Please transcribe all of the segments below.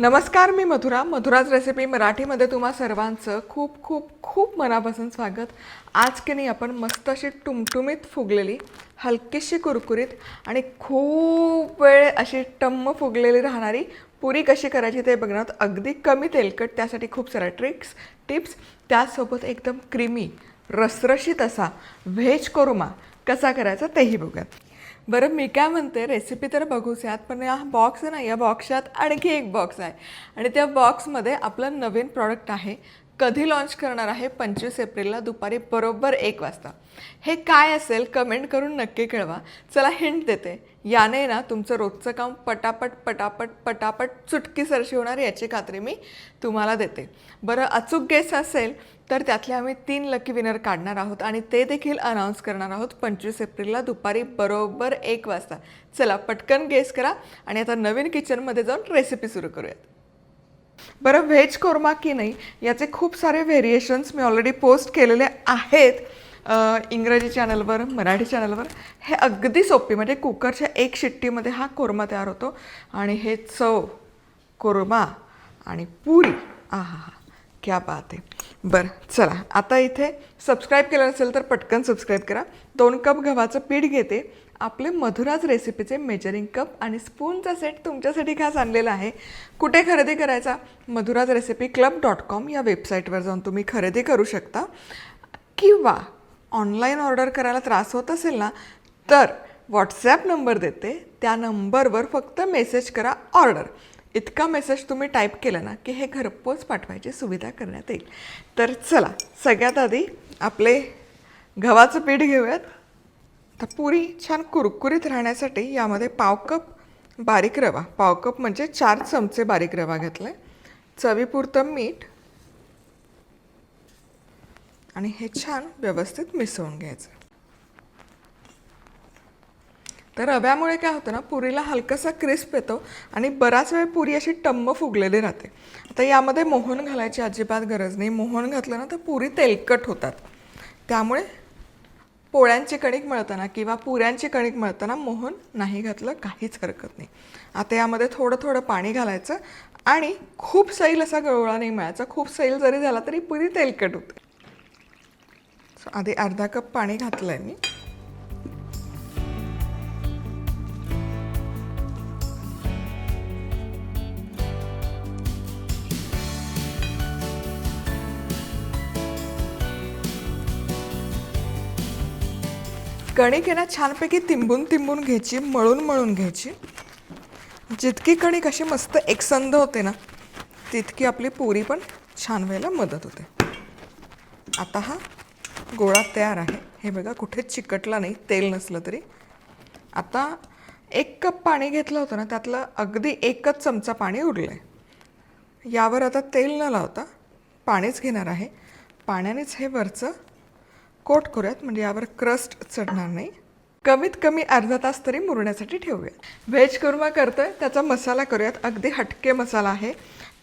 नमस्कार मी मधुरा. मधुराज रेसिपी मराठीमध्ये तुम्हा सर्वांचं खूप खूप खूप मनापासून स्वागत. आज की नाही आपण मस्त अशी टुमटुमीत फुगलेली हलकीशी कुरकुरीत आणि खूप वेळ अशी टम्म फुगलेली राहणारी पुरी कशी करायची ते बघणार आहोत. अगदी कमी तेलकट त्यासाठी खूप साऱ्या ट्रिक्स टिप्स त्यासोबत एकदम क्रीमी रसरशीत असा व्हेज कोरमा कसा करायचा तेही बघूयात. बरं मी काय म्हणते रेसिपी तर बघूच यात पण या बॉक्स नाही ना या बॉक्सात आणखी एक बॉक्स आहे. आणि त्या बॉक्समध्ये आपलं नवीन प्रॉडक्ट आहे. कधी लॉन्च करणार आहे? पंचवीस एप्रिलला दुपारी बरोबर एक वाजता. हे काय असेल कमेंट करून नक्की कळवा. चला हिंट देते. याने ना तुमचं रोजचं काम पटापट पटापट पटापट चुटकीसरशी होणार याची खात्री मी तुम्हाला देते. बरं अचूक गेस असेल तर त्यातले आम्ही तीन लकी विनर काढणार आहोत आणि ते देखील अनाऊन्स करणार आहोत पंचवीस एप्रिलला दुपारी बरोबर एक वाजता. चला पटकन गेस करा आणि आता नवीन किचनमध्ये जाऊन रेसिपी सुरू करूयात. बरं व्हेज कोरमा की नाही याचे खूप सारे व्हेरिएशन्स मी ऑलरेडी पोस्ट केलेले आहेत इंग्रजी चॅनलवर मराठी चॅनलवर हे अगदी सोपी म्हणजे कुकरच्या एक शिट्टीमध्ये हा कोरमा तयार होतो. आणि हे चव कोरमा आणि पुरी. आ हा हा क्या बात आहे. बरं चला आता इथे सबस्क्राईब केलं नसेल तर पटकन सबस्क्राईब करा. दोन कप गव्हाचं पीठ घेते. आपले मधुराज रेसिपीचे मेजरिंग कप आणि स्पूनचा सेट तुमच्यासाठी खास आणलेला आहे. कुठे खरेदी करायचा? Madhuraj recipe club dot com या वेबसाईटवर जाऊन तुम्ही खरेदी करू शकता. किंवा ऑनलाईन ऑर्डर करायला त्रास होत असेल ना तर व्हॉट्सॲप नंबर देते. त्या नंबरवर फक्त मेसेज करा ऑर्डर इतका मेसेज तुम्ही टाईप केला ना की हे घरपोच पाठवायची सुविधा करण्यात येईल. तर चला सगळ्यात आधी आपले गव्हाचं पीठ घेऊयात. तर पुरी छान कुरकुरीत राहण्यासाठी यामध्ये पाव कप बारीक रवा. पाव कप म्हणजे चार चमचे बारीक रवा घेतला आहे चवीपुरतं मीठ. आणि हे छान व्यवस्थित मिसळून घ्यायचं. तर रव्यामुळे काय होतं ना पुरीला हलकासा क्रिस्प येतो आणि बराच वेळ पुरी अशी टम्म फुगलेली राहते. आता यामध्ये मोहन घालायची अजिबात गरज नाही. मोहन घातलं ना तर पुरी तेलकट होतात. त्यामुळे पोळ्यांची कणिक मळताना किंवा पुऱ्यांची कणिक मळताना मोहन नाही घातलं काहीच हरकत नाही. आता यामध्ये थोडं थोडं पाणी घालायचं आणि खूप सैल असा गळवळा नाही मिळायचा. खूप सैल जरी झाला तरी पुरी तेलकट होते. आधी अर्धा कप पाणी घातलं आहे मी. कणिक आहे ना छानपैकी तिंबून तिंबून घ्यायची मळून मळून घ्यायची. जितकी कणिक अशी मस्त एकसंध होते ना तितकी आपली पुरी पण छान व्हायला मदत होते. आता हा गोळा तयार आहे. हे बघा कुठेच चिकटला नाही तेल नसलं तरी. आता एक कप पाणी घेतलं होतं ना त्यातलं अगदी एकच चमचा पाणी उरलं आहे यावर आता तेल न लावता पाणीच घेणार आहे. पाण्यानेच हे वरचं कोट करूयात म्हणजे यावर क्रस्ट चढणार नाही. कमीत कमी अर्धा तास तरी मुरण्यासाठी ठेवूयात. व्हेज कुर्मा करतोय त्याचा मसाला करूयात. अगदी हटके मसाला आहे.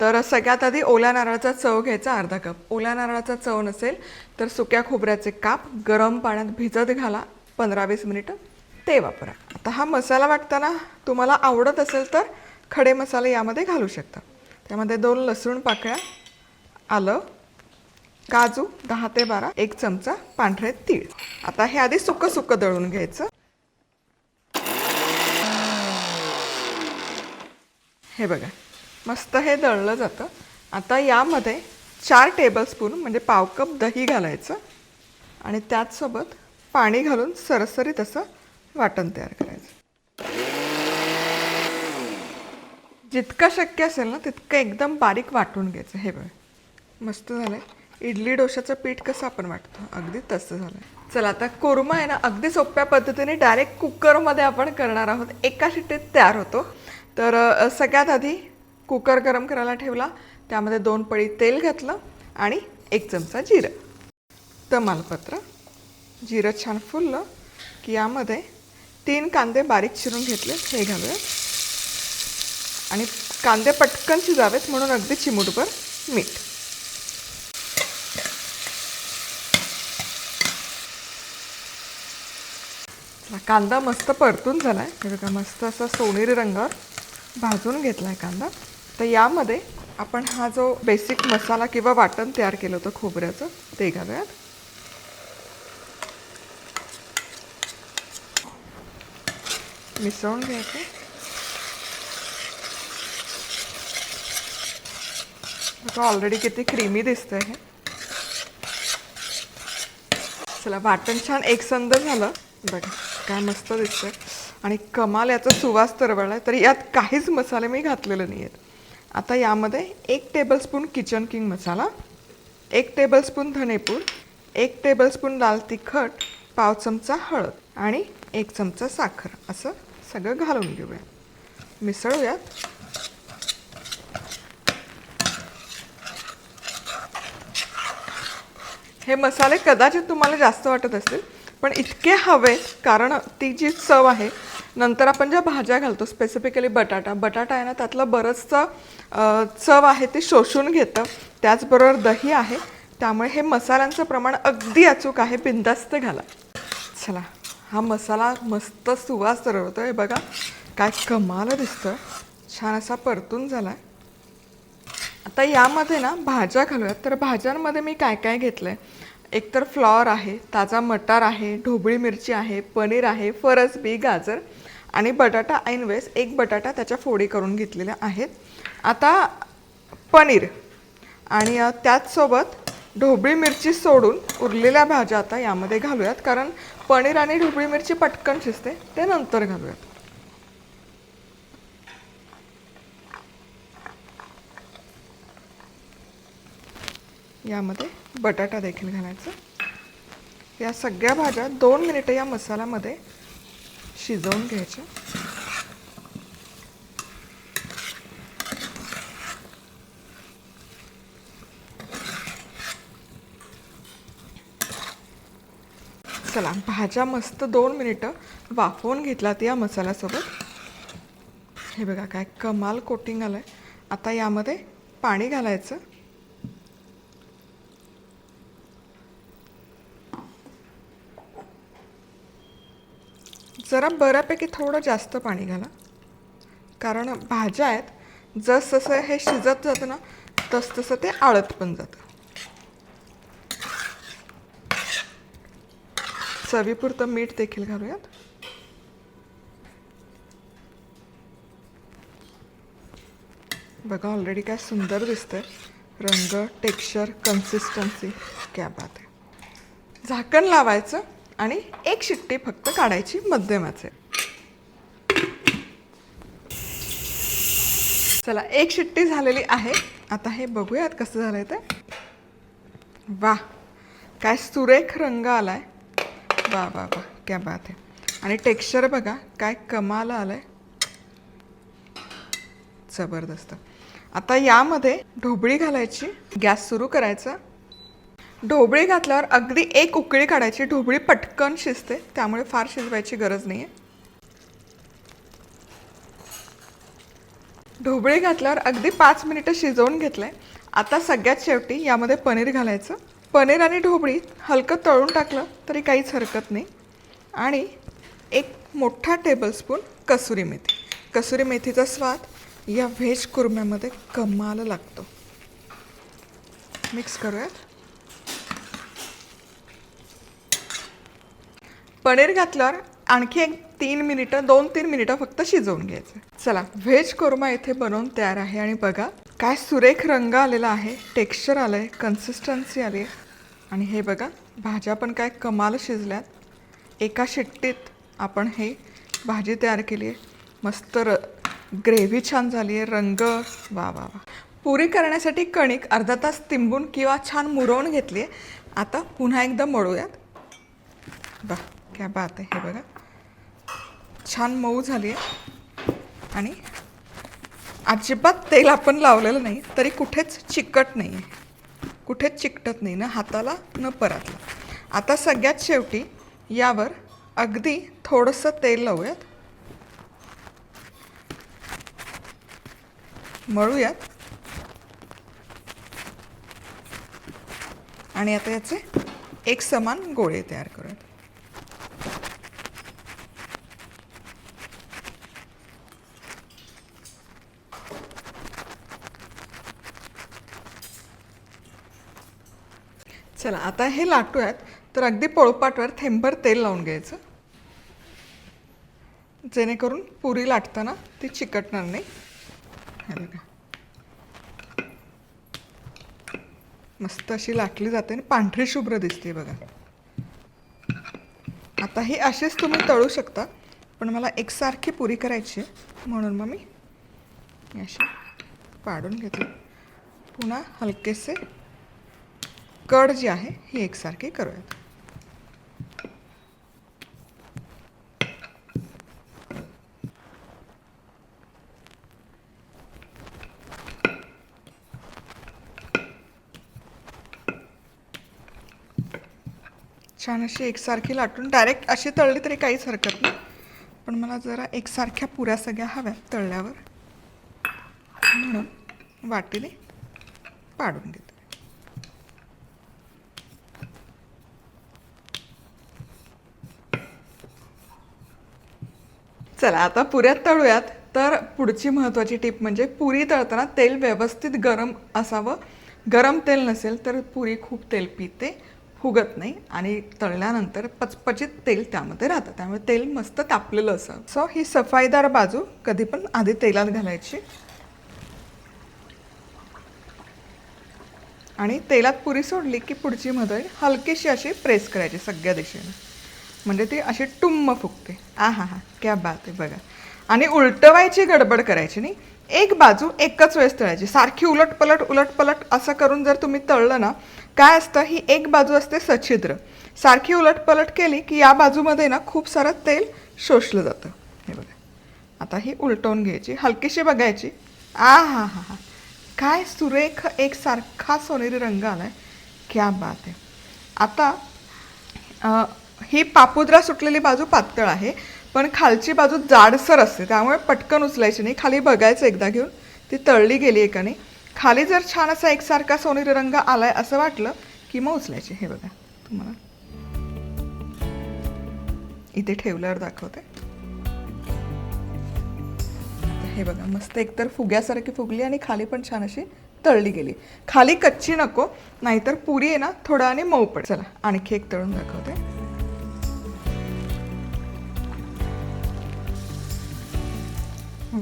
तर सगळ्यात आधी ओल्या नारळाचा चव घ्यायचा अर्धा कप. ओल्या नारळाचा चव नसेल तर सुक्या खोबऱ्याचे काप गरम पाण्यात भिजत घाला पंधरा वीस मिनिटं. ते वापरा. आता हा मसाला वाटताना तुम्हाला आवडत असेल तर खडे मसाले यामध्ये घालू शकता. त्यामध्ये दोन लसूण पाकळ्या आलं काजू दहा ते बारा एक चमचा पांढरे तीळ. आता हे आधी सुकं सुकं दळून घ्यायचं. हे बघा मस्त हे दळलं जातं. आता यामध्ये चार टेबलस्पून म्हणजे पाव कप दही घालायचं. आणि त्याचसोबत पाणी घालून सरसरीत असं वाटण तयार करायचं. जितकं शक्य असेल ना तितकं एकदम बारीक वाटून घ्यायचं. हे बघ मस्त झालं आहे इडली डोशाचं पीठ कसं आपण वाटतो? अगदी तसं झालं चला आता कोरमा आहे ना अगदी सोप्या पद्धतीने डायरेक्ट कुकरमध्ये आपण करणार आहोत. एका शिट्टीत तयार होतो. तर सगळ्यात आधी कुकर गरम करायला ठेवला. त्यामध्ये दोन पळी तेल घातलं आणि एक चमचा जिरं. तमालपत्र. जिरं छान फुललं की यामध्ये तीन कांदे बारीक चिरून घेतले. हे घालूया. आणि कांदे पटकन शिजावेत म्हणून अगदी चिमूटभर मीठ. कांदा मस्त परतून झाला आहे हे बघा मस्त असा सोनेरी रंगावर भाजून घेतला आहे कांदा. तर यामध्ये आपण हा जो बेसिक मसाला किंवा वाटण तयार केलं होतं खोबऱ्याचं ते घालूयात. मिसळून घ्यायचं. बघा ऑलरेडी किती क्रीमी दिसतंय हे. चला वाटण छान एकसंध झालं. बघा. काय मस्त दिसतं आणि कमाल याचा सुवास आहे तर यात काहीच मसाले मी घातलेले नाही आहेत आता यामध्ये एक टेबलस्पून किचन किंग मसाला एक टेबलस्पून धनेपूड एक टेबलस्पून लाल तिखट पाव चमचा हळद आणि एक चमचा साखर. असं सगळं घालून घेऊया. मिसळूयात. हे मसाले कदाचित तुम्हाला जास्त वाटत असतील पण इतके हवे कारण ती जी चव आहे नंतर आपण ज्या भाज्या घालतो स्पेसिफिकली बटाटा बटाटा आहे ना त्यातलं बरंचसं चव आहे ते शोषून घेतं. त्याचबरोबर दही आहे. त्यामुळे हे मसाल्यांचं प्रमाण अगदी अचूक आहे. बिंदास्त घाला. चला हा मसाला मस्त सुवास तरवतो आहे बघा काय कमाल दिसतं छान असा परतून झाला आहे आता यामध्ये ना भाज्या घालूयात. तर भाज्यांमध्ये मी काय काय घेतलं आहे एकतर फ्लॉवर आहे ताजा मटार आहे ढोबळी मिरची आहे पनीर आहे फरसबी गाजर आणि बटाटा ऐनवेळेस एक बटाटा त्याच्या फोडी करून घेतलेल्या आहेत. आता पनीर आणि त्याचसोबत ढोबळी मिरची सोडून उरलेल्या भाज्या आता यामध्ये घालूयात. कारण पनीर आणि ढोबळी मिरची पटकन शिजते ते नंतर घालूयात. यामध्ये बटाटा देखील घालायचा. या सगळ्या भाज्या दोन मिनिटं या मसाल्यामध्ये शिजवून घ्यायच्या. चला भाज्या मस्त दोन मिनिटं वाफवून घेतलात या मसाल्यासोबत. हे बघा काय कमाल कोटिंग आलं आहे आता यामध्ये पाणी घालायचं. जरा बऱ्यापैकी थोडं जास्त पाणी घाला. कारण भाज्या आहेत जसजसं हे शिजत जातं ना तसतसं ते आळत पण जातं. चवीपुरतं मीठ देखील घालूयात. बघा ऑलरेडी काय सुंदर दिसतंय. रंग टेक्स्चर कन्सिस्टन्सी क्या बात आहे. झाकण लावायचं. आणि एक शिट्टी फक्त काढायची मध्यमाचे. चला एक शिट्टी झालेली आहे. आता हे बघूयात कसं झालंय ते. वा काय सुरेख रंग आलाय. वा वा वा क्या बात आहे. आणि टेक्स्चर बघा काय कमाल आलाय. जबरदस्त. आता यामध्ये ढोबळी घालायची गॅस सुरू करायचा. ढोबळी घातल्यावर अगदी एक उकळी काढायची ढोबळी पटकन शिजते. त्यामुळे फार शिजवायची गरज नाही आहे ढोबळी घातल्यावर अगदी पाच मिनिटं शिजवून घेतलंय. आता सगळ्यात शेवटी यामध्ये पनीर घालायचं. पनीर आणि ढोबळी हलकं तळून टाकलं तरी काहीच हरकत नाही. आणि एक मोठा टेबलस्पून कसुरी मेथी. कसुरी मेथीचा स्वाद या व्हेज कुर्म्यामध्ये कमाल लागतो. मिक्स करूयात? पनीर घातल्यावर आणखी एक तीन मिनिटं दोन तीन मिनिटं फक्त शिजवून घ्यायचं. चला व्हेज कोरमा इथे बनवून तयार आहे आणि बघा काय सुरेख रंग आलेला आहे टेक्स्चर आलं आहे कन्सिस्टन्सी आली आहे. आणि हे बघा भाज्या पण काय कमाल शिजल्यात. एका शिट्टीत आपण हे भाजी तयार केली आहे. मस्त र ग्रेव्ही छान झाली आहे रंग वा वा वा. पुरी करण्यासाठी कणिक अर्धा तास तिंबून किंवा छान मुरवून घेतली आहे. आता पुन्हा एकदा मळूयात. बा क्या बात आहे हे बघा. छान मऊ झाली आहे. आणि अजिबात तेल आपण लावलेलं नाही तरी कुठेच चिकट नाही आहे. कुठेच चिकटत नाही ना हाताला न परातला. आता सगळ्यात शेवटी यावर अगदी थोडंसं तेल लावूयात. मळूयात. आणि आता याचे एक समान गोळे तयार करूयात. चला आता हे लाटूयात. तर अगदी पोळपाटवर थेंबर तेल लावून घ्यायचं. जेणेकरून पुरी लाटताना ती चिकटणार नाही. हे मस्त अशी लाटली जाते आणि पांढरी शुभ्र दिसते बघा. आता ही अशीच तुम्ही तळू शकता पण मला एकसारखी पुरी करायची आहे म्हणून मग मी अशी पाडून घेतली. पुन्हा हलकेसे कड जी आहे ही एकसारखी करूयात. छान अशी एकसारखी लाटून डायरेक्ट अशी तळली तरी काहीच हरकत नाही पण मला जरा एकसारख्या पुऱ्या सगळ्या हव्या तळल्यावर म्हणून वाटीने पाडून घेते. चला आता पुऱ्यात तळूयात. तर पुढची महत्त्वाची टीप म्हणजे पुरी तळताना तेल व्यवस्थित गरम असावं. गरम तेल नसेल तर पुरी खूप तेल पिते फुगत नाही आणि तळल्यानंतर पचपचित तेल त्यामध्ये राहतं. त्यामुळे तेल मस्त तापलेलं असं सो ही सफाईदार बाजू कधी पण आधी तेलात घालायची. आणि तेलात पुरी सोडली की पुढची मदळ हलकीशी अशी प्रेस करायची सगळ्या दिशेने. म्हणजे ती अशी टुम्म फुगते आ हा हा क्या बात आहे बघा. आणि उलटवायची गडबड करायची नाही. एक बाजू एकच वेळेस तळायची. सारखी उलट पलट उलट पलट असं करून जर तुम्ही तळलं ना काय असतं? ही एक बाजू असते सछिद्र. सारखी उलट पलट केली की या बाजूमध्ये ना खूप सारं तेल शोषलं जातं. हे बघा. आता ही उलटवून घ्यायची. हलकीशी बघायची. आ हा हा. हा काय सुरेख एक सारखा सोनेरी रंग आला आहे क्या बात आहे. आता ही पापुद्रा सुटलेली बाजू पातळ आहे पण खालची बाजू जाडसर असते त्यामुळे पटकन उचलायची नाही. खाली बघायचं एकदा घेऊन ती तळली गेली एकाने. खाली जर छान असा एकसारखा सोनेरी रंग आलाय असं वाटलं की मग उचलायची. हे बघा तुम्हाला. इथे ठेवल्यावर दाखवते. हे बघा मस्त एकतर फुग्यासारखी फुगली आणि खाली पण छान अशी तळली गेली. खाली कच्ची नको नाहीतर पुरी आहे ना थोडा आणि मऊ पड चला आणखी एक तळून दाखवते.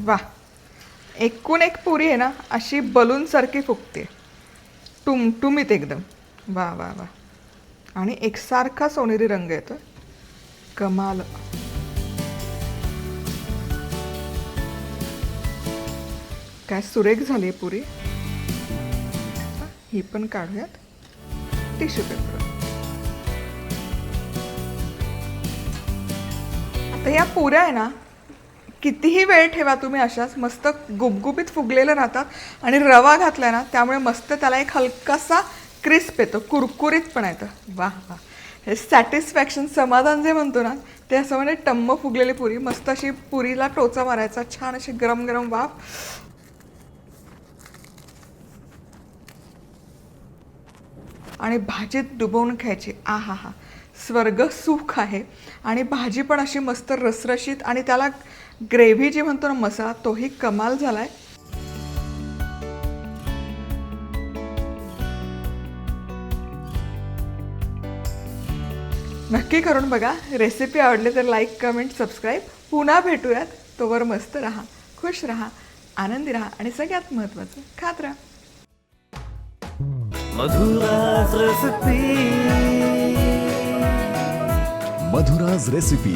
वा एकूण एक पुरी आहे ना अशी बलूनसारखी फुगते. टुमटुमीत एकदम. वा वा वा आणि एकसारखा सोनेरी रंग येतो कमाल. काय सुरेख झाली आहे पुरी. ही पण काढूयात. Tissue paper. आता या पुऱ्या आहे ना कितीही वेळ ठेवा तुम्ही अशाच मस्त गुबगुबीत फुगलेलं राहतात आणि रवा घातलाय ना त्यामुळे मस्त त्याला एक हलकासा क्रिस्प येतो कुरकुरीत पण येतं. वा वा हे सॅटिस्फॅक्शन समाधान जे म्हणतो ना ते असं म्हणजे टम्म फुगलेली पुरी मस्त अशी पुरीला टोचा मारायचा छान अशी गरम गरम वाफ. आणि भाजीत डुबवून खायची आ हा हा स्वर्ग सुख आहे. आणि भाजी पण अशी मस्त रसरशीत आणि त्याला ग्रेव्ही जी म्हणतो ना मसाला तोही कमाल झालाय. नक्की करून बघा. रेसिपी आवडली तर लाईक कमेंट सबस्क्राईब पुन्हा भेटूयात. तोवर मस्त राहा खुश राहा आनंदी राहा आणि सगळ्यात महत्त्वाचं खात राहा. मधुराज रसती मधुराज रेसिपी